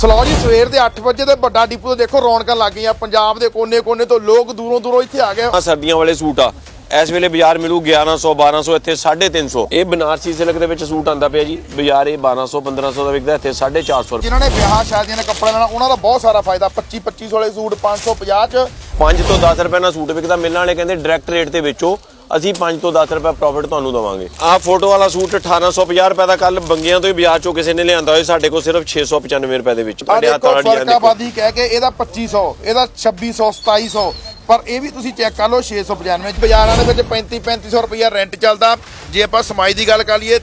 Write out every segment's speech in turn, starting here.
Slow ਜੀ ਸਵੇਰ ਦੇ 8 ਵਜੇ ਤੇ ਵੱਡਾ ਡਿਪੂ ਤੇ ਦੇਖੋ ਰੌਣਕਾਂ ਲੱਗ ਗਈਆਂ। ਪੰਜਾਬ ਦੇ ਕੋਨੇ-ਕੋਨੇ ਤੋਂ ਲੋਕ ਦੂਰੋਂ ਦੂਰੋਂ ਇੱਥੇ ਆ ਗਏ। ਆ ਸਰਦੀਆਂ ਵਾਲੇ ਸੂਟ ਆ। ਇਸ ਵੇਲੇ ਬਾਜ਼ਾਰ ਮਿਲੂ 1100 1200 ਇੱਥੇ 350 ਇਹ ਬਨਾਰਸੀ ਸਿਲਕ ਦੇ ਵਿੱਚ ਸੂਟ ਆਂਦਾ ਪਿਆ ਜੀ। ਬਾਜ਼ਾਰ ਇਹ 1200 1500 ਦਾ ਵਿਕਦਾ ਇੱਥੇ 450 ਜਿਨ੍ਹਾਂ ਨੇ ਵਿਆਹ ਸ਼ਾਦੀਆਂ ਦੇ ਕੱਪੜੇ ਲੈਣਾ ਉਹਨਾਂ ਦਾ ਬਹੁਤ ਸਾਰਾ ਫਾਇਦਾ। 25 2500 ਵਾਲੇ ਸੂਟ 550 ਚ। 5 ਤੋਂ 10 ਰੁਪਏ ਨਾਲ ਸੂਟ ਵਿਕਦਾ। ਮਿਲਣ ਵਾਲੇ ਕਹਿੰਦੇ ਡਾਇਰੈਕਟ ਰੇਟ ਤੇ ਵੇਚੋ। ਅਸੀਂ 5 ਤੋਂ 10 ਰੁਪਏ ਪ੍ਰੋਫਿਟ ਤੁਹਾਨੂੰ ਦਵਾਂਗੇ। ਆਹ ਫੋਟੋ ਵਾਲਾ ਸੂਟ 1850 ਰੁਪਏ ਦਾ ਕੱਲ ਬੰਗਿਆਂ ਤੋਂ ਹੀ ਬਾਜ਼ਾਰ ਚੋਂ ਕਿਸੇ ਨੇ ਲਿਆਂਦਾ ਹੋਏ ਸਾਡੇ ਕੋਲ ਸਿਰਫ 695 ਰੁਪਏ ਦੇ ਵਿੱਚ। ਆ ਤੁਹਾਡੇ ਹੱਥ ਦੇਖੋ। ਫਰਕਾਬਾਦੀ ਕਹਿ ਕੇ ਇਹਦਾ 2500 ਇਹਦਾ 2600 2700 ਪਰ ਇਹ ਵੀ ਤੁਸੀਂ ਚੈੱਕ ਕਰ ਲਓ 695 ਚ ਬਾਜ਼ਾਰਾਂ ਦੇ ਵਿੱਚ 35 3500 ਰੁਪਇਆ ਰੈਂਟ ਚੱਲਦਾ। ਜੇ ਆਪਾਂ ਸਮਾਈ ਦੀ ਗੱਲ ਕਰ ਲਈਏ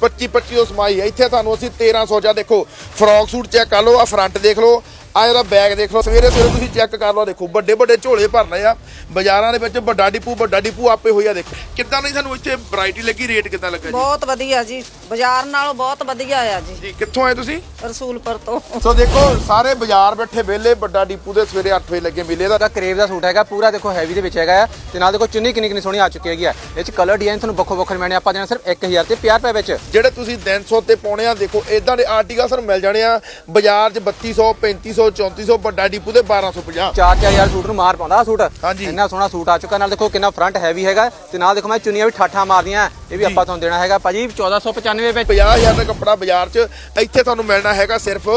25 2500 ਸਮਾਈ ਹੈ। ਇੱਥੇ ਤੁਹਾਨੂੰ ਅਸੀਂ 1300 ਜਾਂ ਦੇਖੋ ਫਰੋਕ ਸੂਟ ਚੈੱਕ ਕਰ ਲਓ ਆ ਫਰੰਟ ਦੇਖ ਲਓ। ਆ ਇਹਦਾ ਬੈਗ ਦੇਖ ਲਓ ਸਵੇਰੇ ਸਵੇਰੇ ਤੁਸੀਂ ਚੈੱਕ ਕਰ ਲਓ ਦੇਖੋ ਵੱਡੇ ਵੱਡੇ ਝੋਲੇ ਭਰਨੇ ਆ। ਬਾਜ਼ਾਰਾਂ ਦੇ ਵਿੱਚ ਵੱਡਾ ਡਿਪੂ ਵੱਡਾ ਡਿਪੂ ਆਪੇ ਹੋਈ ਆ ਦੇਖੋ। ਕਿੱਦਾਂ ਨਹੀਂ ਸਾਨੂੰ ਇੱਥੇ ਵੈਰਾਈਟੀ ਲੱਗੀ ਰੇਟ ਕਿੱਦਾਂ ਲੱਗਾ ਜੀ? ਬਹੁਤ ਵਧੀਆ ਜੀ। ਬਾਜ਼ਾਰ ਨਾਲੋਂ ਬਹੁਤ ਵਧੀਆ ਆ ਜੀ। ਜੀ ਕਿੱਥੋਂ ਆਏ ਤੁਸੀਂ? ਰਸੂਲਪੁਰ ਤੋਂ। ਸੋ ਦੇਖੋ ਸਾਰੇ ਬਾਜ਼ਾਰ ਬੈਠੇ ਵਿਹਲੇ ਵੱਡਾ ਡਿਪੂ ਦੇ ਸਵੇਰੇ 8 ਵਜੇ ਲੱਗੇ ਮੇਲੇ ਦਾ। ਦਾ ਕਰੇਵ ਦਾ ਸੂਟ ਹੈਗਾ ਪੂਰਾ ਦੇਖੋ ਹੈਵੀ ਦੇ ਵਿੱਚ ਹੈਗਾ ਆ। ਤੇ ਨਾਲ ਦੇਖੋ ਚੁੰਨੀ ਕਿੰਨੀ ਕਿੰਨੀ ਸੋਹਣੀ ਆ ਚੁੱਕੀ ਹੈਗੀ ਆ। ਇਹ ਚ ਕਲਰ ਡਿਜ਼ਾਈਨ ਤੁਹਾਨੂੰ ਵੱਖੋ ਵੱਖਰੇ ਮਿਲਣੇ ਆਪਾਂ ਦੇਣਾ ਸਿਰਫ 1000 ਤੇ 50 ਰੁਪਏ ਵਿੱਚ। ਜਿਹੜੇ ਤੁਸੀਂ 300 ਤੇ ਪਾਉਣੇ ਆ ਦੇਖੋ ਇਦਾਂ ਦੇ ਆਰਟੀਕਲ ਸਾਨੂੰ ਮਿਲ ਜਾਣੇ ਆ। ਬਾਜ਼ਾਰ 'ਚ 3200 3500 3400 ਵੱਡਾ ਡਿਪੂ ਦੇ 1250 4-4000 ਸੂਟ ਨੂੰ ਮਾਰ ਪਾਉਂਦਾ ਸੂਟ। ਹਾਂਜੀ। ਇੰਨਾ ਸੋਹਣਾ ਸੂਟ ਆ ਚੁੱਕਾ। ਨਾਲ ਦੇਖੋ ਕਿੰਨਾ ਫਰੰਟ ਹੈਵੀ ਹੈਗਾ। ਤੇ ਨਾਲ ਦੇਖੋ ਮੈਂ ਚੁੰਨੀਆਂ ਵੀ ਠਾਠਾਂ ਮਾਰਦੀਆਂ ਇਹ ਵੀ ਆਪਾਂ ਤੁਹਾਨੂੰ ਦੇਣਾ ਹੈਗਾ ਭਾਜੀ 1495 ਵਿੱਚ। 50000 ਦਾ ਕੱਪੜਾ ਬਾਜ਼ਾਰ 'ਚ। ਇੱਥੇ ਤੁਹਾਨੂੰ ਮਿਲਣਾ ਹੈਗਾ ਸਿਰਫ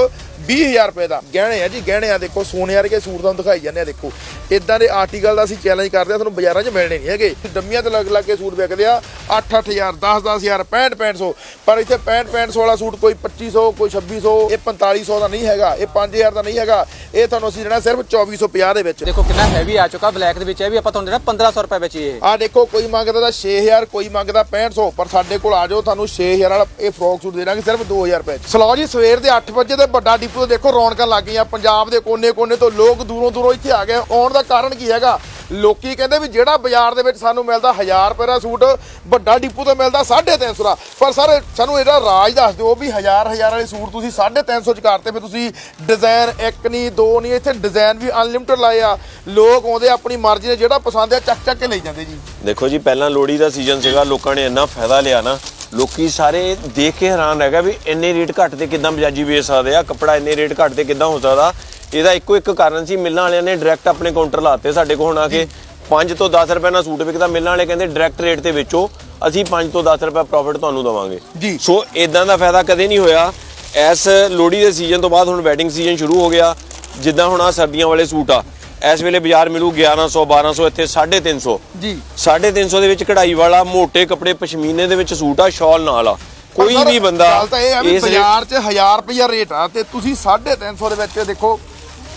20000 ਰੁਪਏ ਦਾ। ਗਹਿਣੇ ਆ ਜੀ ਗਹਿਣੇ ਆ ਦੇਖੋ ਸੋਨੇ ਵਰਗੇ ਸੂਟ ਤੁਹਾਨੂੰ ਦਿਖਾਈ ਜਾਂਦੇ ਆ ਦੇਖੋ। ਇਦਾਂ ਦੇ ਆਰਟੀਕਲ ਦਾ ਅਸੀਂ ਚੈਲੰਜ ਕਰਦੇ ਆ ਤੁਹਾਨੂੰ ਬਾਜ਼ਾਰਾਂ 'ਚ ਮਿਲਣੇ ਨਹੀਂ ਹੈਗੇ। ਡੰਮੀਆਂ ਤੇ ਲੱਗ ਲੱਗ ਕੇ ਸੂਟ ਵਿਕਦੇ ਆ 8-8000 10-10000 65-6500 ਪਰ ਇੱਥੇ 65-6500 ਵਾਲਾ ਸੂਟ ਕੋਈ 2500 ਕੋਈ 2600 ਇਹ 4500 ਦਾ ਨਹੀਂ ਹੈਗਾ ਇਹ 5000 ਦਾ ਨਹੀਂ ਹੈਗਾ। ਇਹ ਤੁਹਾਨੂੰ ਅਸੀਂ ਦੇਣਾ ਸਿਰਫ 2450 ਦੇ ਵਿੱਚ। ਦੇਖੋ ਕਿੰਨਾ ਹੈਵੀ ਆ ਚੁੱਕਾ ਬਲੈਕ ਦੇ ਵਿੱਚ ਇਹ ਵੀ ਆਪਾਂ ਤੁਹਾਨੂੰ ਦੇਣਾ 1500 ਰੁਪਏ ਵਿੱਚ ਇਹ। ਆ ਦੇਖੋ ਕੋਈ ਮੰਗਦਾ ਤਾਂ 6000 ਕੋਈ ਮੰਗਦਾ 6500 ਪਰ ਸਾਡੇ ਕੋਲ ਆ ਜਾਓ ਤੁਹਾਨੂੰ 6000 ਵਾਲਾ ਇਹ ਫਰੋਕ ਸੂਟ ਦੇ ਦਾਂਗੇ ਸਿਰਫ 2000 ਰੁਪਏ ਚ ਸਲੋ ਜੀ ਸਵੇਰ ਦੇ 8 ਵਜੇ ਤੇ ਵੱਡਾ ਡਿਪੂ ਤੇ ਦੇਖੋ ਰੌਣਕਾਂ ਲੱਗ ਗਈਆਂ, ਪੰਜਾਬ ਦੇ ਕੋਨੇ-ਕੋਨੇ ਤੋਂ ਲੋਕ ਦੂਰੋਂ ਦੂਰੋਂ ਇੱਥੇ ਆ ਗਏ। ਆਉਣ ਦਾ ਕਾਰਨ ਕੀ ਹੈਗਾ? ਲੋਕੀ ਕਹਿੰਦੇ ਵੀ ਜਿਹੜਾ ਬਾਜ਼ਾਰ ਦੇ ਵਿੱਚ ਸਾਨੂੰ ਮਿਲਦਾ 1000 ਰੁਪਏ ਦਾ ਸੂਟ, ਵੱਡਾ ਡਿਪੂ ਤੇ ਮਿਲਦਾ 350 ਦਾ। ਪਰ ਸਰ, ਸਾਨੂੰ ਇਹਦਾ ਰਾਜ ਦੱਸ ਦਿਓ ਵੀ 1000 1000 ਵਾਲੇ ਸੂਟ ਤੁਸੀਂ 350 ਚ ਕਰਤੇ ਫਿਰ ਤੁਸੀਂ ਡਿਜ਼ਾਈਨ ਇੱਕ ਨਹੀਂ ਦੋ ਨਹੀਂ ਇੱਥੇ ਡਿਜ਼ਾਈਨ ਵੀ ਅਨਲਿਮਟਿਡ ਲਾਏ ਆ। ਲੋਕ ਆਉਂਦੇ ਆਪਣੀ ਮਰਜ਼ੀ ਨਾਲ ਜਿਹੜਾ ਪਸੰਦ ਆ ਚੱਕ ਚੱਕ ਕੇ ਲਈ ਜਾਂਦੇ ਜੀ। ਦੇਖੋ ਜੀ, ਪਹਿਲਾਂ ਲੋਹੜੀ ਦਾ ਸੀਜ਼ਨ ਸੀਗਾ, ਲੋਕਾਂ ਨੇ ਇੰਨਾ ਫਾਇਦਾ ਲਿਆ ਨਾ ਲੋਕੀ ਸਾਰੇ ਦੇਖ ਕੇ ਹੈਰਾਨ ਰਹਿ ਗਏ ਵੀ ਇੰਨੇ ਰੇਟ ਘੱਟ ਤੇ ਕਿਦਾਂ ਬਜਾਜੀ ਵੇਚ ਸਕਦੇ ਆ ਕੱਪੜਾ ਇੰਨੇ ਰੇਟ ਘੱਟ ਤੇ ਕਿਦਾਂ ਹੋ ਸਕਦਾ। ਇਹਦਾ ਇੱਕੋ ਇੱਕ ਕਾਰਨ ਸੀ ਮਿਲਣ ਵਾਲਿਆਂ ਨੇ ਡਾਇਰੈਕਟ ਆਪਣੇ ਕਾਊਂਟਰ ਲਾਤੇ ਸਾਡੇ ਕੋਲ ਹੁਣ ਆ ਕੇ। 5 ਤੋਂ 10 ਰੁਪਏ ਨਾਲ ਸੂਟ ਵਿਕਦਾ ਮਿਲਣ ਵਾਲੇ ਕਹਿੰਦੇ ਡਾਇਰੈਕਟ ਰੇਟ ਤੇ ਵੇਚੋ ਅਸੀਂ 5 ਤੋਂ 10 ਰੁਪਏ ਪ੍ਰੋਫਿਟ ਤੁਹਾਨੂੰ ਦਵਾਂਗੇ। ਜੀ। ਸੋ ਇਦਾਂ ਦਾ ਫਾਇਦਾ ਕਦੇ ਨਹੀਂ ਹੋਇਆ। ਇਸ ਲੋਹੜੀ ਦੇ ਸੀਜ਼ਨ ਤੋਂ ਬਾਅਦ ਹੁਣ ਵੈਡਿੰਗ ਸੀਜ਼ਨ ਸ਼ੁਰੂ ਹੋ ਗਿਆ ਜਿੱਦਾਂ ਹੁਣ ਆ ਸਰਦੀਆਂ ਵਾਲੇ ਸੂਟ ਆ। ਇਸ ਵੇਲੇ ਬਾਜ਼ਾਰ ਮਿਲੂ 1100 1200 ਇੱਥੇ 350 ਜੀ। 350 ਦੇ ਵਿੱਚ ਕਢਾਈ ਵਾਲਾ ਮੋٹے ਕੱਪੜੇ ਪਸ਼ਮੀਨੇ ਦੇ ਵਿੱਚ ਸੂਟ ਆ ਸ਼ਾਲ ਨਾਲ ਆ। ਕੋਈ ਵੀ ਬੰਦਾ ਗੱਲ ਤਾਂ ਇਹ ਆ ਵੀ ਇਸ ਰੇਟ- ਬਾਜ਼ਾਰ 'ਚ 1000 ਰੁਪਇਆ ਰੇਟ ਆ ਤੇ ਤੁਸੀਂ 350 ਦੇ ਵਿੱਚ ਦੇਖੋ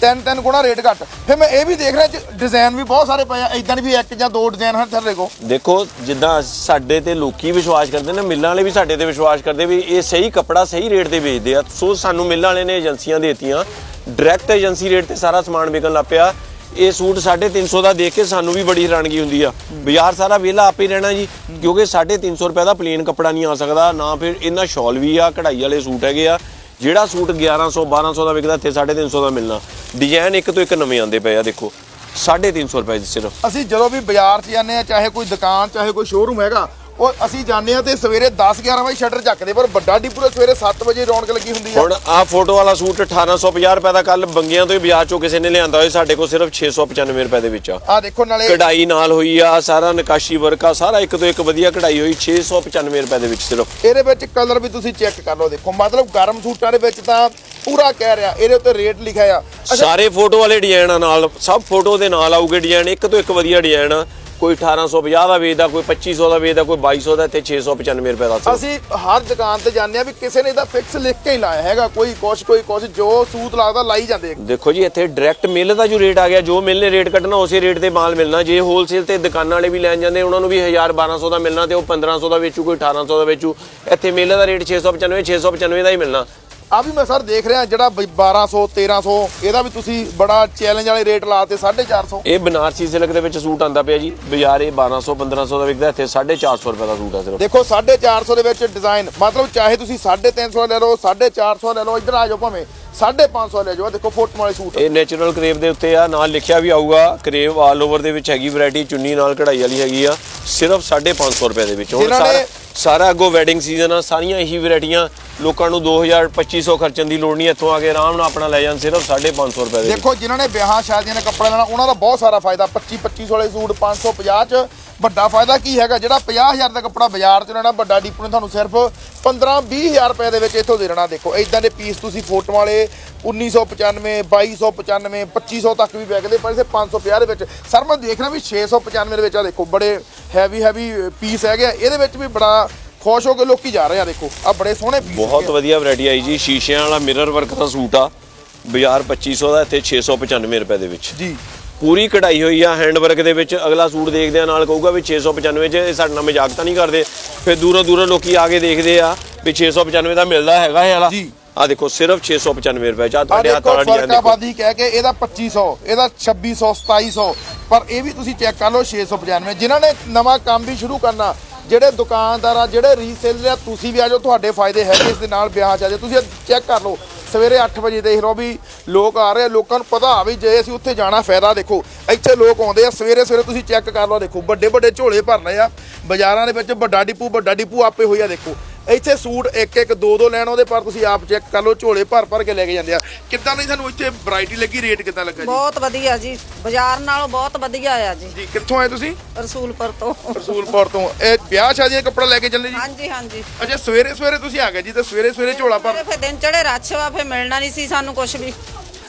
ਤਿੰਨ ਤਿੰਨ ਗੁਣਾ ਰੇਟ ਘੱਟ। ਫਿਰ ਮੈਂ ਇਹ ਵੀ ਦੇਖ ਰਿਹਾ ਚ ਡਿਜ਼ਾਈਨ ਵੀ ਬਹੁਤ ਸਾਰੇ ਪਏ ਆ ਇਦਾਂ ਨਹੀਂ ਵੀ ਇੱਕ ਜਾਂ ਦੋ ਡਿਜ਼ਾਈਨ ਹਨ ਥੱਲੇ ਕੋ। ਦੇਖੋ ਜਿੱਦਾਂ ਸਾਡੇ ਤੇ ਲੋਕੀ ਵਿਸ਼ਵਾਸ ਕਰਦੇ ਨੇ ਮਿੱਲਾਂ ਵਾਲੇ ਵੀ ਸਾਡੇ ਤੇ ਵਿਸ਼ਵਾਸ ਕਰਦੇ ਵੀ ਇਹ ਸਹੀ ਕੱਪੜਾ ਸਹੀ ਰੇਟ ਤੇ ਵੇਚਦੇ ਆ। ਸੋ ਸਾਨੂੰ ਮਿੱਲਾਂ ਵਾਲੇ ਨੇ ਏਜੰਸੀਆਂ ਦੇਤੀਆਂ ਡਾਇਰੈਕਟ ਏਜੰਸੀ ਰੇਟ ਤੇ ਸਾਰਾ ਸਮਾਨ ਵਿਕਣ ਲੱਗ ਪਿਆ। ਇਹ ਸੂਟ 350 ਦਾ ਦੇਖ ਕੇ ਸਾਨੂੰ ਵੀ ਬੜੀ ਹੈਰਾਨਗੀ ਹੁੰਦੀ ਆ। ਬਾਜ਼ਾਰ ਸਾਰਾ ਵਿਹਲਾ ਆਪੇ ਰਹਿਣਾ ਜੀ, ਕਿਉਂਕਿ 350 ਰੁਪਏ ਦਾ ਪਲੇਨ ਕੱਪੜਾ ਨਹੀਂ ਆ ਸਕਦਾ, ਨਾ ਫਿਰ ਇਹਨਾਂ ਸ਼ਾਲ ਵੀ ਆ, ਕਢਾਈ ਵਾਲੇ ਸੂਟ ਹੈਗੇ ਆ। ਜਿਹੜਾ ਸੂਟ 1100 1200 ਦਾ ਵਿਕਦਾ, ਇੱਥੇ 350 ਦਾ ਮਿਲਣਾ। ਡਿਜ਼ਾਈਨ ਇੱਕ ਤੋਂ ਇੱਕ ਨਵੇਂ ਆਉਂਦੇ ਪਏ ਆ, ਦੇਖੋ। 350 ਰੁਪਏ ਸਿਰਫ। ਅਸੀਂ ਜਦੋਂ ਵੀ ਬਾਜ਼ਾਰ 'ਚ ਜਾਂਦੇ ਆ, ਚਾਹੇ ਕੋਈ ਦੁਕਾਨ, ਚਾਹੇ ਕੋਈ ਸ਼ੋਰੂਮ ਹੈਗਾ ਉਹ ਅਸੀਂ ਜਾਂਦੇ ਆ ਤੇ ਸਵੇਰੇ 10 11 ਵਜੇ ਸ਼ਟਰ ਚੱਕਦੇ ਪਰ ਵੱਡਾ ਡਿਪੂ ਸਵੇਰੇ 7 ਵਜੇ ਰੌਣਕ ਲੱਗੀ ਹੁੰਦੀ ਆ। ਹੁਣ ਆਹ ਫੋਟੋ ਵਾਲਾ ਸੂਟ 1850 ਰੁਪਏ ਦਾ ਕੱਲ ਬੰਗਿਆਂ ਤੋਂ ਹੀ ਬਾਜ਼ਾਰ ਚੋਂ ਕਿਸੇ ਨੇ ਲਿਆਂਦਾ ਹੋਏ ਸਾਡੇ ਕੋਲ ਸਿਰਫ 695 ਰੁਪਏ ਦੇ ਵਿੱਚ ਆ। ਆ ਦੇਖੋ ਨਾਲੇ ਕਢਾਈ ਨਾਲ ਹੋਈ ਆ ਸਾਰਾ ਨਕਾਸ਼ੀ ਵਰਕ ਆ ਸਾਰਾ ਇੱਕ ਤੋਂ ਇੱਕ ਵਧੀਆ ਕਢਾਈ ਹੋਈ 695 ਰੁਪਏ ਦੇ ਵਿੱਚ ਸਿਰਫ। ਇਹਦੇ ਵਿੱਚ ਕਲਰ ਵੀ ਤੁਸੀਂ ਚੈੱਕ ਕਰ ਲਓ ਦੇਖੋ ਮਤਲਬ ਗਰਮ ਸੂਟਾਂ ਦੇ ਵਿੱਚ ਤਾਂ ਪੂਰਾ ਕਹਿ ਰਿਹਾ ਇਹਦੇ ਉੱਤੇ ਰੇਟ ਲਿਖਿਆ ਆ। ਸਾਰੇ ਫੋਟੋ ਵਾਲੇ ਡਿਜ਼ਾਈਨਾਂ ਨਾਲ ਸਭ ਫੋਟੋ ਦੇ ਨਾਲ ਆਊਗੇ ਡਿਜ਼ਾਈਨ ਇੱਕ ਤੋਂ ਇੱਕ ਵਧੀਆ ਡਿਜ਼ਾਈਨ ਆ। ਕੋਈ 1850 ਦਾ ਵੇਚਦਾ ਕੋਈ 2500 ਦਾ ਵੇਚਦਾ ਕੋਈ 2200 ਦਾ ਤੇ 695 ਰੁਪਏ ਦਾ ਸਿਰਫ। ਅਸੀਂ ਹਰ ਦੁਕਾਨ ਤੇ ਜਾਂਦੇ ਆ ਵੀ ਕਿਸੇ ਨੇ ਇਹਦਾ ਫਿਕਸ ਲਿਖ ਕੇ ਹੀ ਲਾਇਆ ਹੈਗਾ ਕੋਈ ਕੁਛ ਕੋਈ ਕੁਛ ਜੋ ਸੂਤ ਲੱਗਦਾ ਲਾਈ ਜਾਂਦੇ ਆ। ਦੇਖੋ ਜੀ ਇੱਥੇ ਡਾਇਰੈਕਟ ਮਿਲ ਦਾ ਜੋ ਰੇਟ ਆ ਗਿਆ ਜੋ ਮਿਲ ਨੇ ਰੇਟ ਕੱਢਣਾ ਉਸੇ ਰੇਟ ਤੇ ਮਾਲ ਮਿਲਣਾ ਜੇ ਹੋਲਸੇਲ ਤੇ ਦੁਕਾਨਾਂ ਵਾਲੇ ਵੀ ਲੈਣ ਜਾਂਦੇ ਉਹਨਾਂ ਨੂੰ ਵੀ 1000 1200 ਦਾ ਮਿਲਣਾ ਤੇ ਉਹ 1500 ਦਾ ਵੇਚੂ ਕੋਈ 1800 ਦਾ ਵੇਚੂ ਇੱਥੇ ਮਿਲ ਦਾ ਰੇਟ 695 695 ਦਾ ਹੀ ਮਿਲਣਾ ਆ ਵੀ ਮੈਂ ਸਰ ਦੇਖ ਰਿਹਾ ਜਿਹੜਾ ਬ- 1200 1300 ਇਹਦਾ ਵੀ ਤੁਸੀਂ ਬੜਾ ਚੈਲੰਜ ਵਾਲੇ ਰੇਟ ਲਾਤੇ 450 ਇਹ ਬਨਾਰਸੀ ਸਿਲਕ ਦੇ ਵਿੱਚ ਸੂਟ ਆਂਦਾ ਪਿਆ ਜੀ। ਬਾਜ਼ਾਰ ਇਹ 1200 1500 ਦਾ ਵਿਕਦਾ ਇੱਥੇ 450 ਰੁਪਏ ਦਾ ਸੂਟ ਆ ਸਿਰਫ। ਦੇਖੋ 450 ਦੇ ਵਿੱਚ ਡਿਜ਼ਾਈਨ ਮਤਲਬ ਚਾਹੇ ਤੁਸੀਂ 350 ਲੈ ਲਓ 450 ਲੈ ਲਓ ਇੱਧਰ ਆ ਜਾਓ ਭਾਵੇਂ 550 ਲੈ ਜਾਓ ਦੇਖੋ ਫੋਟੋ ਵਾਲੇ ਸੂਟ। ਇਹ ਨੇਚਰਲ ਕਰੇਵ ਦੇ ਉੱਤੇ ਆ ਨਾਲ ਲਿਖਿਆ ਵੀ ਆਊਗਾ ਕਰੇਵ ਆਲ ਓਵਰ ਦੇ ਵਿੱਚ ਹੈਗੀ ਵੈਰਾਈਟੀ ਚੁੰਨੀ ਨਾਲ ਕਢਾਈ ਵਾਲੀ ਹੈਗੀ ਆ ਸਿਰਫ 550 ਰੁਪਏ ਦੇ ਵਿੱਚ ਹੁਣ ਸਾਰਾ ਸਾਰਾ ਅੱਗੋਂ ਵੈਡਿੰਗ ਸੀਜ਼ਨ ਆ, ਸਾਰੀਆਂ ਇਹੀ ਵੈਰਾਈਟੀਆਂ ਲੋਕਾਂ ਨੂੰ 2000 2500 ਖਰਚਣ ਦੀ ਲੋੜ ਨਹੀਂ, ਇੱਥੋਂ ਆ ਕੇ ਆਰਾਮ ਨਾਲ ਆਪਣਾ ਲੈ ਜਾਣ ਸਿਰਫ 550 ਰੁਪਏ ਦੇ ਵਿੱਚ। ਦੇਖੋ, ਜਿਨ੍ਹਾਂ ਨੇ ਵਿਆਹ ਸ਼ਾਦੀਆਂ ਦੇ ਕੱਪੜੇ ਲੈਣਾ ਉਹਨਾਂ ਦਾ ਬਹੁਤ ਸਾਰਾ ਫਾਇਦਾ 25 2500 ਵਾਲੇ ਸੂਟ 550 ਚ ਵੱਡਾ ਫਾਇਦਾ ਕੀ ਹੈਗਾ? ਜਿਹੜਾ 50000 ਦਾ ਕੱਪੜਾ ਬਾਜ਼ਾਰ 'ਚ ਲੈਣਾ ਵੱਡਾ ਡੀਪੂ ਨੇ ਤੁਹਾਨੂੰ ਸਿਰਫ 15 20000 ਰੁਪਏ ਦੇ ਵਿੱਚ ਇੱਥੋਂ ਦੇ ਦੇਣਾ। ਦੇਖੋ ਇਦਾਂ ਦੇ ਪੀਸ ਤੁਸੀਂ ਫੋਟੋ ਵਾਲੇ 1995 2295 2500 ਤੱਕ ਵੀ ਵਿਕਦੇ ਪਰ ਇਸੇ 550 ਦੇ ਵਿੱਚ ਸਰ ਮੈਂ ਦੇਖ ਰਿਹਾ ਵੀ 695 ਦੇ ਵਿੱਚ ਆ ਦੇਖੋ ਬੜੇ ਹੈਵੀ ਹੈਵੀ ਪੀਸ ਹੈਗੇ ਆ। ਇਹਦੇ ਵਿੱਚ ਵੀ ਬੜਾ ਖੁਸ਼ ਹੋ ਕੇ ਲੋਕੀ ਜਾ ਰਹੇ ਆ ਦੇਖੋ ਆ ਬੜੇ ਸੋਹਣੇ ਪੀਸ ਬਹੁਤ ਵਧੀਆ ਵੈਰਾਈਟੀ ਆਈ ਜੀ। ਸ਼ੀਸ਼ਿਆਂ ਵਾਲਾ ਮਿਰਰ ਵਰਕ ਦਾ ਸੂਟ ਆ। ਬਾਜ਼ਾਰ 2500 ਦਾ ਇੱਥੇ 695 ਰੁਪਏ ਦੇ ਵਿੱਚ। ਜੀ। ਪੂਰੀ ਕਢਾਈ ਹੋਈ ਆ ਹੈਂਡ ਵਰਕ ਦੇ ਵਿੱਚ। ਅਗਲਾ ਸੂਟ ਦੇਖਦੇ ਆ ਨਾਲ ਕਹੂਗਾ ਵੀ 695 ਚ ਇਹ ਸਾਡੇ ਨਾਲ ਮਜ਼ਾਕ ਤਾਂ ਨਹੀਂ ਕਰਦੇ। ਫਿਰ ਦੂਰੋਂ ਦੂਰੋਂ ਲੋਕੀ ਆ ਕੇ ਦੇਖਦੇ ਆ ਵੀ 695 ਦਾ ਮਿਲਦਾ ਹੈਗਾ ਇਹ ਵਾਲਾ। ਆ ਦੇਖੋ ਸਿਰਫ 695 ਰੁਪਏ ਚ ਤੁਹਾਡੇ ਹੱਥ ਵਾਲਾ ਡਿਜ਼ਾਈਨ ਦੇਖੋ। ਫਰਕਾਬਾਦੀ ਕਹਿ ਕੇ ਇਹਦਾ 2500 ਇਹਦਾ 2600 2700 ਪਰ ਇਹ ਵੀ ਤੁਸੀਂ ਚੈੱਕ ਕਰ ਲਓ 695 ਜਿਨ੍ਹਾਂ ਨੇ ਨਵਾਂ ਕੰਮ ਵੀ ਸ਼ੁਰੂ ਕਰਨਾ ਜਿਹੜੇ ਦੁਕਾਨਦਾਰ ਆ ਜਿਹੜੇ ਰੀਸੇਲਰ ਆ ਤੁਸੀਂ ਵੀ ਆ ਜਾਓ ਤੁਹਾਡੇ ਫਾਇਦੇ ਹੈਗੇ ਇਸ ਦੇ ਨਾਲ ਵਿਆਹ ਚ ਆ ਜਾਓ। ਤੁਸੀਂ ਚੈੱਕ ਕਰ ਲਓ ਸਵੇਰੇ 8 ਵਜੇ ਦੇਖ ਲਓ ਵੀ ਲੋਕ ਆ ਰਹੇ ਆ, ਲੋਕਾਂ ਨੂੰ ਪਤਾ ਆ ਵੀ ਜੇ ਅਸੀਂ ਉੱਥੇ ਜਾਣਾ, ਫਾਇਦਾ ਦੇਖੋ। ਇੱਥੇ ਲੋਕ ਆਉਂਦੇ ਆ, ਸਵੇਰੇ ਸਵੇਰੇ ਤੁਸੀਂ ਚੈੱਕ ਕਰ ਲਓ, ਦੇਖੋ। ਵੱਡੇ ਵੱਡੇ ਝੋਲੇ ਭਰ ਲਏ ਆ। ਬਾਜ਼ਾਰਾਂ ਦੇ ਵਿੱਚ ਵੱਡਾ ਡਿਪੂ ਵੱਡਾ ਡਿਪੂ ਆਪੇ ਹੋਈ ਆ, ਦੇਖੋ। ਇੱਥੇ ਸੂਟ ਇੱਕ ਇੱਕ ਦੋ ਦੋ ਲੈਣ ਉਹਦੇ ਪਰ ਤੁਸੀਂ ਆਪ ਚੈੱਕ ਕਰ ਲਓ ਝੋਲੇ ਭਰ ਭਰ ਕੇ ਲੈ ਕੇ ਜਾਂਦੇ ਆ। ਕਿੱਦਾਂ ਨਹੀਂ ਤੁਹਾਨੂੰ ਇੱਥੇ ਵੈਰਾਈਟੀ ਲੱਗੀ ਰੇਟ ਕਿੱਦਾਂ ਲੱਗਾ ਜੀ? ਬਹੁਤ ਵਧੀਆ ਜੀ। ਬਾਜ਼ਾਰ ਨਾਲੋਂ ਬਹੁਤ ਵਧੀਆ ਆ ਜੀ। ਜੀ ਕਿੱਥੋਂ ਆਏ ਤੁਸੀਂ? ਰਸੂਲਪੁਰ ਤੋਂ। ਰਸੂਲਪੁਰ ਤੋਂ। ਇਹ ਵਿਆਹ ਸ਼ਾਦੀਆਂ ਕੱਪੜਾ ਲੈ ਕੇ ਚੱਲੇ ਜੀ? ਹਾਂਜੀ ਹਾਂਜੀ। ਅੱਛਾ ਸਵੇਰੇ ਸਵੇਰੇ ਤੁਸੀਂ ਆ ਗਏ ਜੀ ਤੇ ਸਵੇਰੇ ਸਵੇਰੇ ਝੋਲਾ ਭਰ ਫਿਰ ਦਿਨ ਚੜੇ ਰੱਛ ਵਾ ਫਿਰ ਮਿਲਣਾ ਨਹੀਂ ਸੀ ਸਾਨੂੰ ਕੁਝ ਵੀ।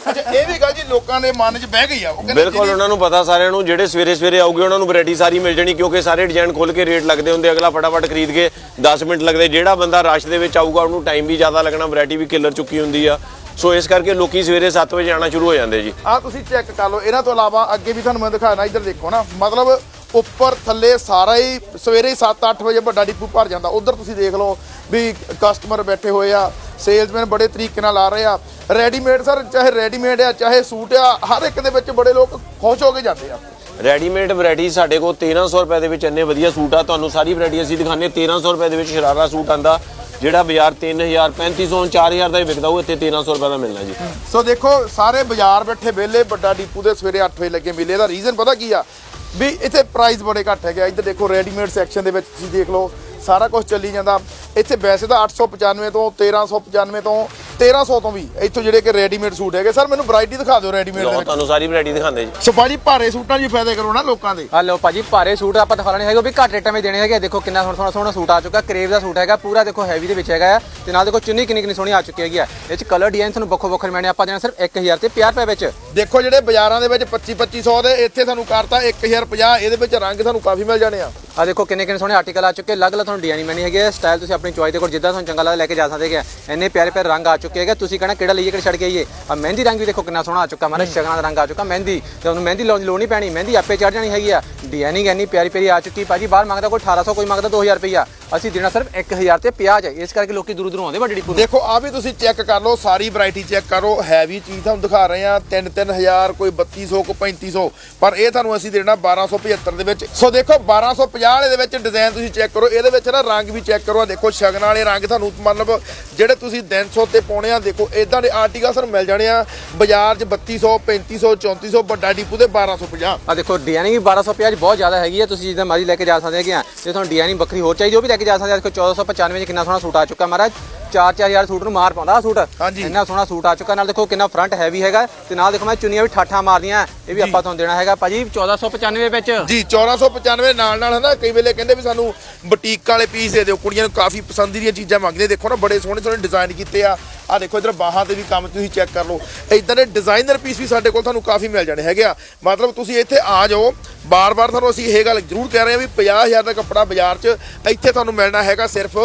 ਅੱਛਾ ਇਹ ਵੀ ਗੱਲ ਜੀ ਲੋਕਾਂ ਦੇ ਮਨ 'ਚ ਬਹਿ ਗਈ ਆ। ਉਹ ਕਹਿੰਦੇ ਬਿਲਕੁਲ ਉਹਨਾਂ ਨੂੰ ਪਤਾ ਸਾਰਿਆਂ ਨੂੰ ਜਿਹੜੇ ਸਵੇਰੇ ਸਵੇਰੇ ਆਉਗੇ ਉਹਨਾਂ ਨੂੰ ਵੈਰਾਈਟੀ ਸਾਰੀ ਮਿਲ ਜਾਣੀ ਕਿਉਂਕਿ ਸਾਰੇ ਡਿਜ਼ਾਈਨ ਖੋਲ ਕੇ ਰੇਟ ਲੱਗਦੇ ਹੁੰਦੇ ਅਗਲਾ ਫਟਾਫਟ ਖਰੀਦ ਕੇ 10 ਮਿੰਟ ਲੱਗਦੇ ਜਿਹੜਾ ਬੰਦਾ ਰਸ਼ ਦੇ ਵਿੱਚ ਆਊਗਾ ਉਹਨੂੰ ਟਾਈਮ ਵੀ ਜ਼ਿਆਦਾ ਲੱਗਣਾ ਵੈਰਾਈਟੀ ਵੀ ਕਿਲਰ ਚੁੱਕੀ ਹੁੰਦੀ ਆ। ਸੋ ਇਸ ਕਰਕੇ ਲੋਕੀ ਸਵੇਰੇ 7 ਵਜੇ ਆਉਣਾ ਸ਼ੁਰੂ ਹੋ ਜਾਂਦੇ ਜੀ। ਆ ਤੁਸੀਂ ਚੈੱਕ ਕਰ ਲਓ ਇਹਨਾਂ ਤੋਂ ਇਲਾਵਾ ਅੱਗੇ ਵੀ ਤੁਹਾਨੂੰ ਮੈਂ ਦਿਖਾਣਾ ਇੱਧਰ ਦੇਖੋ ਨਾ ਮਤਲਬ ਉੱਪਰ ਥੱਲੇ ਸਾਰਾ ਹੀ ਸਵੇਰੇ 7-8 ਵਜੇ ਵੱਡਾ ਡਿਪੂ ਭਰ ਜਾਂਦਾ ਉਧਰ ਤੁਸੀਂ ਦੇਖ ਲਓ ਵੀ ਕਸਟਮਰ ਬੈਠੇ ਹੋਏ ਆ ਸੇਲਸਮੈਨ ਬੜੇ ਤਰੀਕੇ ਨਾਲ ਆ ਰਹੇ ਆ ਰੈਡੀਮੇਡ ਸਰ ਚਾਹੇ ਰੈਡੀਮੇਡ ਆ ਚਾਹੇ ਸੂਟ ਆ ਹਰ ਇੱਕ ਦੇ ਵਿੱਚ ਬੜੇ ਲੋਕ ਖੁਸ਼ ਹੋ ਕੇ ਜਾਂਦੇ ਆ। ਰੈਡੀਮੇਡ ਵੈਰਾਈਟੀ ਸਾਡੇ ਕੋਲ 1300 ਰੁਪਏ ਦੇ ਵਿੱਚ ਇੰਨੇ ਵਧੀਆ ਸੂਟ ਆ। ਤੁਹਾਨੂੰ ਸਾਰੀ ਵੈਰਾਈਟੀ ਅਸੀਂ ਦਿਖਾਣੇ 1300 ਰੁਪਏ ਦੇ ਵਿੱਚ ਸ਼ਰਾਰਾ ਸੂਟ ਆਂਦਾ ਜਿਹੜਾ ਬਾਜ਼ਾਰ 3000 3500 4000 ਦਾ ਹੀ ਵਿਕਦਾ ਉਹ ਇੱਥੇ 1300 ਰੁਪਏ ਦਾ ਮਿਲਣਾ ਜੀ। ਸੋ ਦੇਖੋ ਸਾਰੇ ਬਾਜ਼ਾਰ ਬੈਠੇ ਵਿਹਲੇ ਵੱਡਾ ਡੀਪੂ ਦੇ ਸਵੇਰੇ 8 ਵਜੇ ਲੱਗੇ ਮੇਲੇ ਦਾ ਰੀਜ਼ਨ ਪਤਾ ਕੀ ਆ? ਵੀ ਇੱਥੇ ਪ੍ਰਾਈਸ ਬੜੇ ਘੱਟ ਹੈਗੇ। ਇੱਧਰ ਦੇਖੋ ਰੈਡੀਮੇਡ ਸੈਕਸ਼ਨ ਦੇ ਵਿੱਚ ਤੁਸੀਂ ਦੇਖ ਲਓ ਸਾਰਾ ਕੁਝ ਚੱਲੀ ਜਾਂਦਾ। ਇੱਥੇ ਵੈਸੇ ਤਾਂ 895 ਤੋਂ 1395 ਤੋਂ 1300 ਤੋਂ ਵੀ ਇੱਥੋਂ ਜਿਹੜੇ ਕਿ ਰੈਡੀਮੇਡ ਸੂਟ ਹੈਗੇ। ਸਰ ਮੈਨੂੰ ਵੈਰਾਈਟੀ ਦਿਖਾ ਦਿਓ ਰੈਡੀਮੇਡ ਦੇ ਲਓ ਵਿੱਚ। ਤੁਹਾਨੂੰ ਸਾਰੀ ਵੈਰਾਈਟੀ ਦਿਖਾਉਂਦੇ ਜੀ। ਸੋ ਭਾਜੀ ਭਾਰੇ ਸੂਟਾਂ 'ਚ ਫਾਇਦੇ ਕਰੋ ਨਾ ਲੋਕਾਂ ਦੇ। ਆ ਲਓ ਭਾਜੀ ਭਾਰੇ ਸੂਟ ਆਪਾਂ ਦਿਖਾ ਲੈਣੇ ਹੈਗੇ ਉਹ ਵੀ ਘੱਟ ਰੇਟਾਂ ਵਿੱਚ ਦੇਣੇ ਹੈਗੇ। ਦੇਖੋ ਕਿੰਨਾ ਸੋਹਣਾ ਸੋਹਣਾ ਸੋਹਣਾ ਸੂਟ ਆ ਚੁੱਕਾ। ਕਰੇਵ ਦਾ ਸੂਟ ਹੈਗਾ ਪੂਰਾ ਦੇਖੋ ਹੈਵੀ ਦੇ ਵਿੱਚ ਹੈਗਾ ਆ। ਤੇ ਨਾਲ ਦੇਖੋ ਚੁੰਨੀ ਕਿੰਨੀ ਕਿੰਨੀ ਸੋਹਣੀ ਆ ਚੁੱਕੀ ਹੈਗੀ ਆ। ਇਹ ਚ ਕਲਰ ਡਿਜ਼ਾਈਨ ਤੁਹਾਨੂੰ ਵੱਖੋ ਵੱਖਰੇ ਮਿਲਣੇ ਆਪਾਂ ਦੇਣਾ ਸਿਰਫ 1000 ਤੇ 50 ਰੁਪਏ ਵਿੱਚ। ਦੇਖੋ ਜਿਹੜੇ ਬਾਜ਼ਾਰਾਂ ਦੇ ਵਿੱਚ 25 2500 ਦੇ ਇੱਥੇ ਤੁਹਾਨੂੰ ਕਰਤਾ 1050 ਇਹਦੇ ਵਿੱਚ ਰੰਗ ਤੁਹਾਨੂੰ ਕਾਫੀ ਮਿਲ ਜਾਣੇ ਆ। ਆ ਦੇਖੋ ਕਿੰਨੇ ਕਿੰਨੇ ਸੋਹਣੇ ਆਰਟੀਕਲ ਆ ਚੁੱਕੇ। ਅਲੱਗ ਅਲੱਗ ਤੁਹਾਨੂੰ ਡਿਜ਼ਾਈਨ ਮਿਲਣੀ ਹੈਗੇ ਸਟਾਈਲ ਤੁਸੀਂ ਆਪਣੀ ਚੋਇਸ ਦੇ ਕੋਲ ਜਿੱਦਾਂ ਤੁਹਾਨੂੰ ਚੰਗਾ ਲੱਗਦਾ ਲੈ ਕੇ ਜਾ ਸਕਦੇ ਹੈਗੇ ਇੰਨੇ ਪਿਆਰੇ ਪਿਆਰੇ ਰੰਗ ਆ ਚੁੱਕੇ ਹੈਗੇ, ਤੁਸੀਂ ਕਹਿਣਾ ਕਿਹੜਾ ਲਈਏ, ਕਿਹੜਾ ਛੱਡ ਕੇ ਆਈਏ। ਆ ਮਹਿੰਦੀ ਰੰਗ ਵੀ ਦੇਖੋ ਕਿੰਨਾ ਸੋਹਣਾ ਆ ਚੁੱਕਾ ਮਾਰਾ ਸ਼ਗਨਾਂ ਦਾ ਰੰਗ ਆ ਚੁੱਕਾ, ਮਹਿੰਦੀ, ਤੇ ਉਹਨੂੰ ਮਹਿੰਦੀ ਲਾਉਣ ਦੀ ਲੋੜ ਨਹੀਂ ਪੈਣੀ, ਮਹਿੰਦੀ ਆਪੇ ਚੜ ਜਾਣੀ ਹੈਗੀ ਆ। ਡਿਜ਼ਾਈਨਿੰਗ ਇੰਨੀ ਪਿਆਰੀ ਪਿਆਰੀ ਆ ਚੁੱਕੀ, ਭਾਜੀ ਬਾਹਰ ਮੰਗਦਾ ਕੋਈ 1800 ਕੋਈ ਮੰਗਦਾ 2000 ਰੁਪਈਆ। ਅਸੀਂ ਦੇਣਾ ਸਿਰਫ 1000 ਤੇ 50 ਹੈ ਇਸ ਕਰਕੇ ਲੋਕੀ ਦੂਰੋਂ ਦੂਰੋਂ ਆਉਂਦੇ ਵੱਡੀ ਡਿਪੂ ਦੇਖੋ ਆ ਵੀ ਤੁਸੀਂ ਚੈੱਕ ਕਰ ਲਓ ਸਾਰੀ ਵੈਰਾਈਟੀ ਚੈੱਕ ਕਰੋ ਹੈਵੀ ਚੀਜ਼ ਤੁਹਾਨੂੰ ਦਿਖਾ ਰਹੇ ਆ 3-3000 ਕੋਈ 3200 ਕੋਈ 3500 ਪਰ ਇਹ ਤੁਹਾਨੂੰ ਅਸੀਂ ਦੇਣਾ 1275 ਦੇ ਵਿੱਚ। ਸੋ ਦੇਖੋ 1250 ਵਾਲੇ ਦੇ ਵਿੱਚ ਡਿਜ਼ਾਈਨ ਤੁਸੀਂ ਚੈੱਕ ਕਰੋ। ਇਹਦੇ ਵਿੱਚ ਨਾ ਰੰਗ ਵੀ ਚੈੱਕ ਕਰੋ। ਆਹ ਦੇਖੋ ਸ਼ਗਨ ਵਾਲੇ ਰੰਗ ਤੁਹਾਨੂੰ ਮਤਲਬ ਜਿਹੜੇ ਤੁਸੀਂ ਦਿਨਸੋ ਤੇ ਪਾਉਣੇ ਆ ਦੇਖੋ ਇਦਾਂ ਦੇ ਆਰਟੀਕਲ ਸਾਨੂੰ ਮਿਲ ਜਾਣੇ ਆ। ਬਾਜ਼ਾਰ 'ਚ 3200 3500 3400 ਵੱਡਾ ਡੀਪੂ ਦੇ 1250 ਆ ਦੇਖੋ ਡਿਜ਼ਾਈਨਿੰਗ ਵੀ 1250 ਬਹੁਤ ਜ਼ਿਆਦਾ ਹੈਗੀ ਹੈ ਤੁਸੀਂ ਜਿੱਦਾਂ ਮਰਜ਼ੀ ਲੈ ਕੇ ਜਾ ਸਕਦੇ ਹੈਗੇ ਆ। ਜੇ ਤੁਹਾਨੂੰ ਡਿਜ਼ਾਈਨਿੰਗ ਵੱਖਰੀ ਹੋਰ ਚਾਹੀਦੀ ਉਹ ਵੀ ਲੈ ਕੇ ਜਾ ਸਕਦੇ ਆ। ਦੇਖੋ 1495 ਚ ਕਿੰਨਾ ਸੋਹਣਾ ਸੂਟ ਆ ਚੁੱਕਾ ਮਹਾਰਾਜ। 4-4000 ਸੂਟ ਨੂੰ ਮਾਰ ਪਾਉਂਦਾ ਸੂਟ। ਹਾਂਜੀ। ਇੰਨਾ ਸੋਹਣਾ ਸੂਟ ਆ ਚੁੱਕਾ। ਨਾਲ ਦੇਖੋ ਕਿੰਨਾ ਫਰੰਟ ਹੈਵੀ ਹੈਗਾ ਤੇ ਨਾਲ ਦੇਖੋ ਮੈਂ ਚੁੰਨੀਆਂ ਵੀ ਠਾਠਾਂ ਮਾਰਦੀਆਂ ਇਹ ਵੀ ਆਪਾਂ ਤੁਹਾਨੂੰ ਦੇਣਾ ਹੈਗਾ ਭਾਜੀ 1495 ਵਿੱਚ। ਜੀ 1495 ਨਾਲ ਨਾਲ ਹਨਾ ਕਈ ਵੇਲੇ ਕਹਿੰਦੇ ਵੀ ਸਾਨੂੰ ਬੁਟੀਕ ਵਾਲੇ ਪੀਸ ਦੇ ਦਿਓ। ਕੁੜੀਆਂ ਨੂੰ ਕਾਫੀ ਪਸੰਦ ਦੀਆਂ ਚੀਜ਼ਾਂ ਮੰਗਦੇ। ਦੇਖੋ ਨਾ ਬੜੇ ਸੋਹਣੇ ਸੋਹਣੇ ਡਿਜ਼ਾਈਨ ਕੀਤੇ ਆ। ਆ ਦੇਖੋ ਇਧਰ ਬਾਹਾਂ ਤੇ ਵੀ ਕੰਮ ਤੁਸੀਂ ਚੈੱਕ ਕਰ ਲਓ। ਇਦਾਂ ਦੇ ਡਿਜ਼ਾਈਨਰ ਪੀਸ ਵੀ ਸਾਡੇ ਕੋਲ ਤੁਹਾਨੂੰ ਕਾਫੀ ਮਿਲ ਜਾਣੇ ਹੈਗੇ ਆ। ਮਤਲਬ ਤੁਸੀਂ ਇੱਥੇ ਆ ਜਾਓ। ਬਾਰ-ਬਾਰ ਤੁਹਾਨੂੰ ਅਸੀਂ ਇਹ ਗੱਲ ਜ਼ਰੂਰ ਕਹਿ ਰਹੇ ਹਾਂ ਵੀ 50000 ਦਾ ਕੱਪੜਾ ਬਾਜ਼ਾਰ 'ਚ ਇੱਥੇ ਤੁਹਾਨੂੰ ਮਿਲਣਾ ਹੈਗਾ ਸਿਰਫ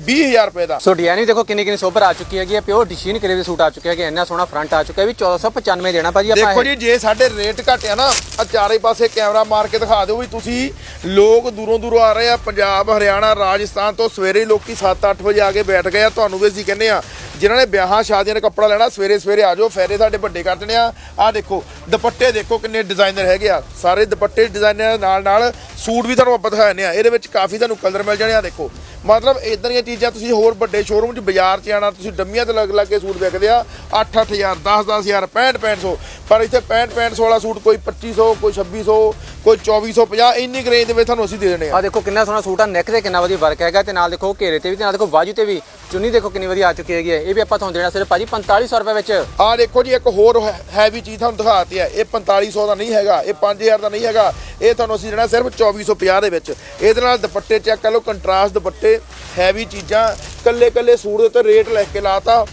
20000 ਰੁਪਏ ਦਾ ਸੋ ਡਿਜ਼ਾਈਨਿੰਗ ਦੇਖੋ ਕਿੰਨੀ ਕਿੰਨੀ ਸੋਬਰ ਆ ਚੁੱਕੀ ਹੈਗੀ ਹੈ ਪਿਓਰ ਡਿਸ਼ੀਨ ਕਰੇ ਦੇ ਸੂਟ ਆ ਚੁੱਕੇ ਹੈਗੇ ਇੰਨਾ ਸੋਹਣਾ ਫਰੰਟ ਆ ਚੁੱਕਾ ਹੈ ਵੀ 1495 ਦੇਣਾ ਭਾਜੀ ਆਪਾਂ ਦੇਖੋ। ਜੀ ਜੇ ਸਾਡੇ ਰੇਟ ਘਟਿਆ ਨਾ ਆ ਚਾਰੇ ਪਾਸੇ ਕੈਮਰਾ ਮਾਰ ਕੇ ਦਿਖਾ ਦਿਓ ਵੀ ਤੁਸੀਂ ਲੋਕ ਦੂਰੋਂ ਦੂਰੋਂ ਆ ਰਹੇ ਆ ਪੰਜਾਬ ਹਰਿਆਣਾ ਰਾਜਸਥਾਨ ਤੋਂ ਸਵੇਰੇ ਹੀ ਲੋਕੀ 7-8 ਵਜੇ ਆ ਕੇ ਬੈਠ ਗਏ ਆ ਤੁਹਾਨੂੰ ਵੀ ਅਸੀਂ ਕਹਿੰਦੇ ਆ ਜਿਨ੍ਹਾਂ ਨੇ ਵਿਆਹਾਂ ਸ਼ਾਦੀਆਂ ਦਾ ਕੱਪੜਾ ਲੈਣਾ, ਸਵੇਰੇ ਸਵੇਰੇ ਆ ਜਾਓ ਫੈਰੇ ਸਾਡੇ ਵੱਡੇ ਕਰ ਦੇਣੇ ਆ। ਆ ਦੇਖੋ, ਦੁਪੱਟੇ ਦੇਖੋ ਕਿੰਨੇ ਡਿਜ਼ਾਈਨਰ ਹੈਗੇ ਆ। ਸਾਰੇ ਦੁਪੱਟੇ ਡਿਜ਼ਾਈਨਰ ਨਾਲ ਨਾਲ ਸੂਟ ਵੀ ਤੁਹਾਨੂੰ ਆਪਾਂ ਦਿਖਾਉਂਦੇ ਆ। ਇਹਦੇ ਵਿੱਚ ਕਾਫੀ ਤੁਹਾਨੂੰ ਕਲਰ ਮਿਲ ਜਾਣੇ ਆ, ਦੇਖੋ। ਮਤਲਬ ਇਦਾਂ ਦੀਆਂ ਚੀਜ਼ਾਂ ਤੁਸੀਂ ਹੋਰ ਵੱਡੇ ਸ਼ੋਰੂਮ 'ਚ, ਬਾਜ਼ਾਰ 'ਚ ਆਣਾ ਤੁਸੀਂ ਡੰਮੀਆਂ ਤੇ ਲੱਗ ਲੱਗ ਕੇ ਸੂਟ ਵੇਖਦੇ ਆ। 8-8000 10-10000 65-6500 ਪਰ ਇੱਥੇ 65 65 16 ਸੂਟ ਕੋਈ 2500 ਕੋਈ 2600 ਕੋਈ 2450 ਇੰਨੀ ਰੇਂਜ ਦੇ ਵਿੱਚ ਤੁਹਾਨੂੰ ਅਸੀਂ ਦੇ ਦੇਣੇ ਆ ਆ ਦੇਖੋ ਕਿੰਨਾ ਸੋਹਣਾ ਸੂਟ ਆ ਨੈਕ ਤੇ ਕਿੰਨਾ ਵਧੀਆ ਵਰਕ ਹੈਗਾ ਤੇ ਨਾਲ ਦੇਖੋ ਘੇਰੇ ਤੇ ਵੀ ਤੇ ਨਾਲ ਦੇਖੋ ਬਾਜੂ ਤੇ ਵੀ। ਚੁੰਨੀ ਦੇਖੋ ਕਿੰਨੀ ਵਧੀਆ ਆ ਚੁੱਕੀ ਹੈਗੀ ਹੈ। ਇਹ ਵੀ ਆਪਾਂ ਤੁਹਾਨੂੰ ਦੇਣਾ ਸਿਰਫ ਭਾਜੀ 4500 ਰੁਪਏ ਵਿੱਚ। ਆ ਦੇਖੋ ਜੀ ਇੱਕ ਹੋਰ ਹੈਵੀ ਚੀਜ਼ ਤੁਹਾਨੂੰ ਦਿਖਾਤੀ ਹੈ। ਇਹ 4500 ਦਾ ਨਹੀਂ ਹੈਗਾ ਇਹ 5000 ਦਾ ਨਹੀਂ ਹੈਗਾ। ਇਹ ਤੁਹਾਨੂੰ ਅਸੀਂ ਦੇਣਾ ਸਿਰਫ 2450 ਦੇ ਵਿੱਚ। ਇਹਦੇ ਨਾਲ ਦੁਪੱਟੇ ਚੈੱਕ ਕਰ ਲਓ ਕੰਟਰਾਸਟ ਦੁਪੱਟੇ ਹੈਵੀ ਚੀਜ਼ਾਂ ਕੱਲੇ ਕੱਲੇ ਸੂਟ ਦੇ ਉੱਤੇ ਰੇਟ ਲਿਖ ਕੇ ਲਾਤਾ।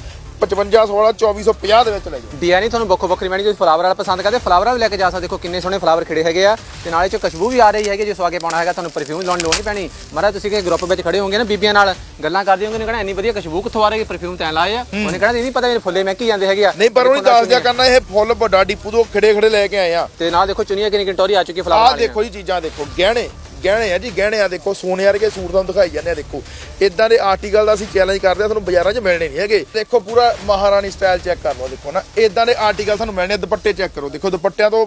5500 ਵਾਲਾ 2450 ਦੇ ਵਿੱਚ ਲੈ ਜਾਓ। ਡਿਜ਼ਾਈਨ ਹੀ ਤੁਹਾਨੂੰ ਵੱਖੋ ਵੱਖਰੀ ਮੈਣੀ ਜੋ ਫਲਾਵਰ ਵਾਲਾ ਪਸੰਦ ਕਰਦੇ ਫਲਾਵਰਾਂ ਵੀ ਲੈ ਕੇ ਜਾ ਸਕਦੇ ਦੇਖੋ ਕਿੰਨੇ ਸੋਹਣੇ ਫਲਾਵਰ ਖਿੜੇ ਹੈਗੇ ਆ। ਤੇ ਨਾਲੇ ਚ ਖੁਸ਼ਬੂ ਵੀ ਆ ਰਹੀ ਹੈਗੀ ਜੇ ਸਵਾਗੇ ਪਾਉਣਾ ਹੈਗਾ ਤੁਹਾਨੂੰ ਪਰਫਿਊਮ ਲਾਉਣ ਲੋੜ ਨਹੀਂ ਪੈਣੀ। ਮਹਾਰਾਜ ਤੁਸੀਂ ਕਿ ਗਰੁੱਪ ਵਿੱਚ ਖੜੇ ਹੋਗੇ ਨਾ ਬੀਬੀਆਂ ਨਾਲ ਗੱਲਾਂ ਕਰਦੇ ਹੋਗੇ ਨੇ ਕਹਣਾ ਇੰਨੀ ਵਧੀਆ ਖੁਸ਼ਬੂ ਕਿੱਥੋਂ ਆ ਰਹੀ ਹੈ? ਪਰਫਿਊਮ ਤੈਂ ਲਾਏ ਆ? ਉਹਨੇ ਕਹਣਾ ਇਹ ਨਹੀਂ ਪਤਾ ਮੇਰੇ ਫੁੱਲੇ ਮਹਿਕੀ ਜਾਂਦੇ ਹੈਗੇ ਆ। ਨਹੀਂ ਪਰ ਉਹਨੇ ਦੱਸ ਦਿਆ ਕਰਨਾ ਇਹ ਫੁੱਲ ਵੱਡਾ ਡਿਪੂ ਤੋਂ ਖੜੇ ਖੜੇ ਲੈ ਕੇ ਆਏ ਆ। ਤੇ ਨਾਲ ਦੇਖੋ ਚੁਨੀਆਂ ਕਿੰਨੀ ਕਿੰਟੋਰੀ ਆ ਚੁੱਕੀ ਫਲਾਵਰ ਵਾਲੀ ਦੇਖੋ ਜੀ ਚੀਜ਼ਾਂ ਦੇਖੋ ਗਹਿਣੇ। ਗਹਿਣੇ ਆ ਜੀ, ਗਹਿਣੇ ਆ ਦੇਖੋ, ਸੋਨੇ ਵਰਗੇ ਸੂਟ ਤੁਹਾਨੂੰ ਦਿਖਾਈ ਜਾਂਦੇ ਆ, ਦੇਖੋ। ਇਦਾਂ ਦੇ ਆਰਟੀਕਲ ਦਾ ਅਸੀਂ ਚੈਲੰਜ ਕਰਦੇ ਆ, ਤੁਹਾਨੂੰ ਬਾਜ਼ਾਰਾਂ 'ਚ ਮਿਲਣੇ ਨਹੀਂ ਹੈਗੇ। ਦੇਖੋ, ਪੂਰਾ ਮਹਾਰਾਣੀ ਸਟਾਈਲ ਚੈੱਕ ਕਰ ਲਓ, ਦੇਖੋ ਨਾ। ਇਦਾਂ ਦੇ ਆਰਟੀਕਲ ਤੁਹਾਨੂੰ ਮਿਲਣੇ ਆ। ਦੁਪੱਟੇ ਚੈੱਕ ਕਰੋ। ਦੇਖੋ, ਦੁਪੱਟਿਆਂ ਤੋਂ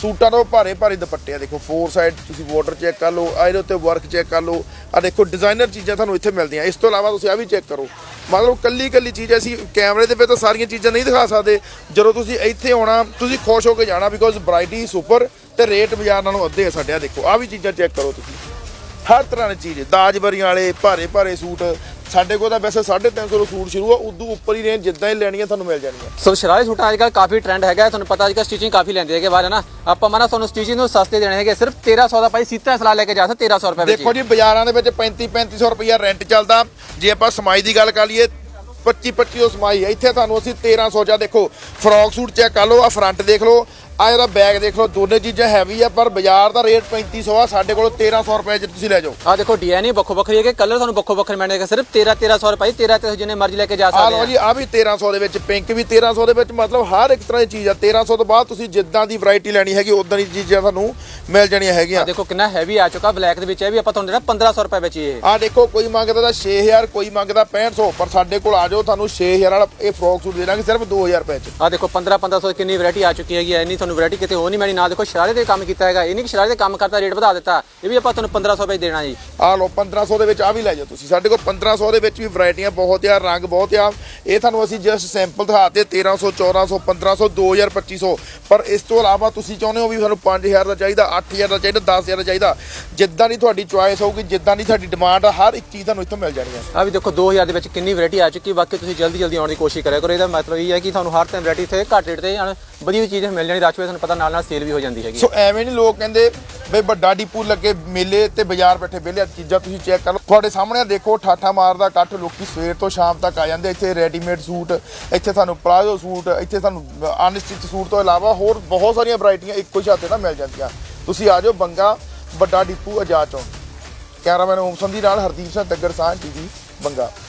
ਸੂਟਾਂ ਤੋਂ ਭਾਰੇ ਭਾਰੇ ਦੁਪੱਟੇ ਆ, ਦੇਖੋ ਫੋਰ ਸਾਈਡ ਤੁਸੀਂ ਬਾਰਡਰ ਚੈੱਕ ਕਰ ਲਓ ਆ ਇਹਦੇ ਉੱਤੇ ਵਰਕ ਚੈੱਕ ਕਰ ਲਓ। ਆ ਦੇਖੋ ਡਿਜ਼ਾਈਨਰ ਚੀਜ਼ਾਂ ਤੁਹਾਨੂੰ ਇੱਥੇ ਮਿਲਦੀਆਂ। ਇਸ ਤੋਂ ਇਲਾਵਾ ਤੁਸੀਂ ਆ ਵੀ ਚੈੱਕ ਕਰੋ। ਮਤਲਬ ਕੱਲੀ ਕੱਲੀ ਚੀਜ਼ ਅਸੀਂ ਕੈਮਰੇ ਦੇ ਵਿੱਚ ਤਾਂ ਸਾਰੀਆਂ ਚੀਜ਼ਾਂ ਨਹੀਂ ਦਿਖਾ ਸਕਦੇ। ਜਦੋਂ ਤੁਸੀਂ ਇੱਥੇ ਆਉਣਾ, ਤੁਸੀਂ ਖੁਸ਼ ਹੋ ਕੇ ਜਾਣਾ ਬਿਕੋਜ਼ ਵੈਰਾਈਟੀ ਸੁਪਰ ਤੇ ਰੇਟ ਬਾਜ਼ਾਰ ਨਾਲੋਂ ਅੱਧੇ ਆ ਸਾਡੇ ਆ ਦੇਖੋ ਆ ਵੀ ਚੀਜ਼ਾਂ ਚੈੱਕ ਕਰੋ ਤੁਸੀਂ। ਹਰ ਤਰ੍ਹਾਂ ਦੀ ਚੀਜ਼ ਦਾਜਬਰੀਆਂ ਵਾਲੇ ਭਾਰੇ ਭਾਰੇ ਸੂਟ। ਸਾਡੇ ਕੋਲ ਤਾਂ ਵੈਸੇ 350 ਤੋਂ ਸੂਟ ਸ਼ੁਰੂ ਆ ਉਦੋਂ ਉੱਪਰ ਹੀ ਰੇਂਜ ਜਿੱਦਾਂ ਹੀ ਲੈਣੀਆਂ ਤੁਹਾਨੂੰ ਮਿਲ ਜਾਣੀਆਂ। ਸੋ ਸ਼ਰਾਰੇ ਸੂਟਾਂ ਅੱਜ ਕੱਲ੍ਹ ਕਾਫੀ ਟ੍ਰੈਂਡ ਹੈਗਾ ਤੁਹਾਨੂੰ ਪਤਾ ਅੱਜ ਕੱਲ੍ਹ ਸਟਿਚਿੰਗ ਕਾਫੀ ਲੈਂਦੇ ਹੈਗੇ ਬਾਹਰ ਨਾ? ਆਪਾਂ ਮਾਨਾ ਤੁਹਾਨੂੰ ਸਟਿਚਿੰਗ ਨੂੰ ਸਸਤੇ ਦੇਣੇ ਹੈਗੇ ਸਿਰਫ 1300 ਦਾ ਭਾਈ ਸੀਤਾ ਸਲਾ ਲੈ ਕੇ ਜਾ ਸਕਦੇ 1300 ਰੁਪਏ ਵਿੱਚ ਦੇਖੋ ਜੀ ਬਾਜ਼ਾਰਾਂ ਦੇ ਵਿੱਚ 35 3500 ਰੁਪਈਆ ਰੈਂਟ ਚੱਲਦਾ। ਜੇ ਆਪਾਂ ਸਮਾਈ ਦੀ ਗੱਲ ਕਰ ਲਈਏ 25 2500 ਸਮਾਈ ਹੈ। ਇੱਥੇ ਤੁਹਾਨੂੰ ਅਸੀਂ 1300 ਚ ਆ ਦੇਖੋ ਫਰੌਕ ਸੂਟ ਚੈੱਕ ਕਰ ਲਓ ਆ ਫਰੰਟ ਦੇਖ ਲਓ ਆ ਇਹਦਾ ਬੈਗ ਦੇਖ ਲਓ ਦੋਨੇ ਚੀਜ਼ਾਂ ਹੈਵੀ ਆ ਪਰ ਬਾਜ਼ਾਰ ਦਾ ਰੇਟ 3500 ਆ ਸਾਡੇ ਕੋਲ 1300 ਰੁਪਏ ਚ ਤੁਸੀਂ ਲੈ ਜਾਓ। ਆ ਦੇਖੋ ਡਿਜ਼ਾਈਨ ਹੀ ਵੱਖੋ ਵੱਖਰੀ ਹੈਗੇ ਕਲਰ ਤੁਹਾਨੂੰ ਵੱਖੋ ਵੱਖਰੇ ਮਿਲਣਗੇ ਸਿਰਫ 13 1300 ਰੁਪਏ 13 1300 ਜਿੰਨੇ ਮਰਜ਼ੀ ਲੈ ਕੇ ਜਾ ਆ ਸਕਦੇ ਲਓ ਆ। ਜੀ ਆ ਵੀ 1300 ਦੇ ਵਿੱਚ ਪਿੰਕ ਵੀ 1300 ਦੇ ਵਿੱਚ ਮਤਲਬ ਹਰ ਇੱਕ ਤਰ੍ਹਾਂ ਦੀ ਚੀਜ਼ ਆ। 1300 ਤੋਂ ਬਾਅਦ ਤੁਸੀਂ ਜਿੱਦਾਂ ਦੀ ਵੈਰਾਈਟੀ ਲੈਣੀ ਹੈਗੀ ਉਦਾਂ ਦੀ ਚੀਜ਼ਾਂ ਤੁਹਾਨੂੰ ਮਿਲ ਜਾਣੀਆਂ ਹੈਗੀਆਂ। ਆ ਦੇਖੋ ਕਿੰਨਾ ਹੈਵੀ ਆ ਚੁੱਕਾ ਬਲੈਕ ਦੇ ਵਿੱਚ ਇਹ ਵੀ ਆਪਾਂ ਤੁਹਾਨੂੰ ਦੇਣਾ 1500 ਰੁਪਏ ਵਿੱਚ ਹੀ ਇਹ। ਆ ਦੇਖੋ ਕੋਈ ਮੰਗਦਾ ਤਾਂ 6000 ਕੋਈ ਮੰਗਦਾ 6500 ਪਰ ਸਾਡੇ ਕੋਲ ਆ ਜਾਓ ਤੁਹਾਨੂੰ 6000 ਵਾਲਾ ਇਹ ਫਰੋਕ ਸੂਟ ਦੇ ਦਾਂਗੇ ਸਿਰਫ 2000 ਰੁਪਏ ਚ। ਆ ਦੇਖੋ 15 1500 ਕਿੰਨੀ ਵੈਰਾਈਟੀ ਆ ਚੁੱਕੀ ਹੈਗੀ ਐ ਇੰਨੀ ਤੁਹਾਨੂੰ ਵੈਰਾਈਟੀ ਕਿਤੇ ਹੋ ਨਹੀਂ ਮਿਲਣੀ ਨਾ ਦੇਖੋ ਸ਼ਰਾਰੇ ਤੇ ਕੰਮ ਕੀਤਾ ਹੈਗਾ ਇਹ ਨਹੀਂ ਕਿ ਸ਼ਰਾਰੇ ਤੇ ਕੰਮ ਕਰਤਾ ਰੇਟ ਵਧਾ ਦਿੱਤਾ ਇਹ ਵੀ ਆਪਾਂ ਤੁਹਾਨੂੰ 1500 ਵਿੱਚ ਦੇਣਾ ਜੀ। ਆ ਲਓ 1500 ਦੇ ਵਿੱਚ ਆ ਵੀ ਲੈ ਜਾਓ ਤੁਸੀਂ। ਸਾਡੇ ਕੋਲ 1500 ਦੇ ਵਿੱਚ ਵੀ ਵੈਰਾਈਟੀਆਂ ਬਹੁਤ ਆ ਰੰਗ ਬਹੁਤ ਆ। ਇਹ ਤੁਹਾਨੂੰ ਅਸੀਂ ਜਸਟ ਸੈਂਪਲ ਦਿਖਾਤੇ 1300 1400 1500 2000 2500 ਪਰ ਇਸ ਤੋਂ ਇਲਾਵਾ ਤੁਸੀਂ ਚਾਹੁੰਦੇ ਹੋ ਵੀ ਸਾਨੂੰ 5000 ਦਾ ਚਾਹੀਦਾ 8000 ਦਾ ਚਾਹੀਦਾ 10000 ਦਾ ਚਾਹੀਦਾ। ਜਿੱਦਾਂ ਦੀ ਤੁਹਾਡੀ ਚੁਆਇਸ ਹੋਊਗੀ ਜਿੱਦਾਂ ਦੀ ਤੁਹਾਡੀ ਡਿਮਾਂਡ ਆ ਹਰ ਇੱਕ ਚੀਜ਼ ਤੁਹਾਨੂੰ ਇੱਥੋਂ ਮਿਲ ਜਾਣੀ ਆ। ਆ ਵੀ ਦੇਖੋ 2000 ਦੇ ਵਿੱਚ ਕਿੰਨੀ ਵੈਰਾਈਟੀ ਆ ਚੁੱਕੀ ਬਾਕੀ ਤੁਸੀਂ ਜਲਦੀ ਜਲਦੀ ਆਉਣ ਦੀ ਕੋਸ਼ਿਸ਼ ਕਰਿਆ ਕਰੋ। ਇਹਦਾ ਮਤਲਬ ਇਹ ਹੈ ਕਿ ਤੁਹਾਨੂੰ ਹਰ ਟਾਈਮ ਵੈਰਾਈਟੀ ਇੱਥੇ ਘੱਟ ਰੇਟ ਤੇ ਵਧੀਆ ਚੀਜ਼ ਮਿਲ ਜਾਣੀ ਰਸ਼ ਤੁਹਾਨੂੰ ਪਤਾ ਨਾਲ ਨਾਲ ਸੇਲ ਵੀ ਹੋ ਜਾਂਦੀ ਹੈਗੀ। ਸੋ ਐਵੇਂ ਨਹੀਂ ਲੋਕ ਕਹਿੰਦੇ ਬਈ ਵੱਡਾ ਡੀਪੂ ਲੱਗੇ ਮੇਲੇ ਤੇ ਬਾਜ਼ਾਰ ਬੈਠੇ ਵਿਹਲੇ ਚੀਜ਼ਾਂ ਤੁਸੀਂ ਚੈੱਕ ਕਰ ਲਓ। ਤੁਹਾਡੇ ਸਾਹਮਣੇ ਆਹ ਦੇਖੋ, ਠਾਠਾ ਮਾਰਦਾ ਇਕੱਠ, ਲੋਕੀ ਸਵੇਰ ਤੋਂ ਸ਼ਾਮ ਤੱਕ ਆ ਜਾਂਦੇ ਇੱਥੇ ਰੈਡੀਮੇਡ ਸੂਟ ਇੱਥੇ ਤੁਹਾਨੂੰ ਪਲਾਜ਼ੋ ਸੂਟ ਇੱਥੇ ਤੁਹਾਨੂੰ ਅਨਸਟਿਚ ਸੂਟ ਤੋਂ ਇਲਾਵਾ ਹੋਰ ਬਹੁਤ ਸਾਰੀਆਂ ਵੈਰਾਈਟੀਆਂ ਇੱਕੋ ਹੀ ਛੱਤ ਤੇ ਨਾ ਮਿਲ ਜਾਂਦੀਆਂ। ਤੁਸੀਂ ਆ ਜਾਓ ਬੰਗਾ, ਵੱਡਾ ਡੀਪੂ ਆਜ਼ਾਦ ਚੌਂਕ। ਕੈਮਰਾਮੈਨ ਓਮ ਸੰਧੀ ਨਾਲ ਹਰਦੀਪ ਸਿੰਘ ਤੱਗਰ ਸਾਹ ਟੀਵੀ ਬੰਗਾ।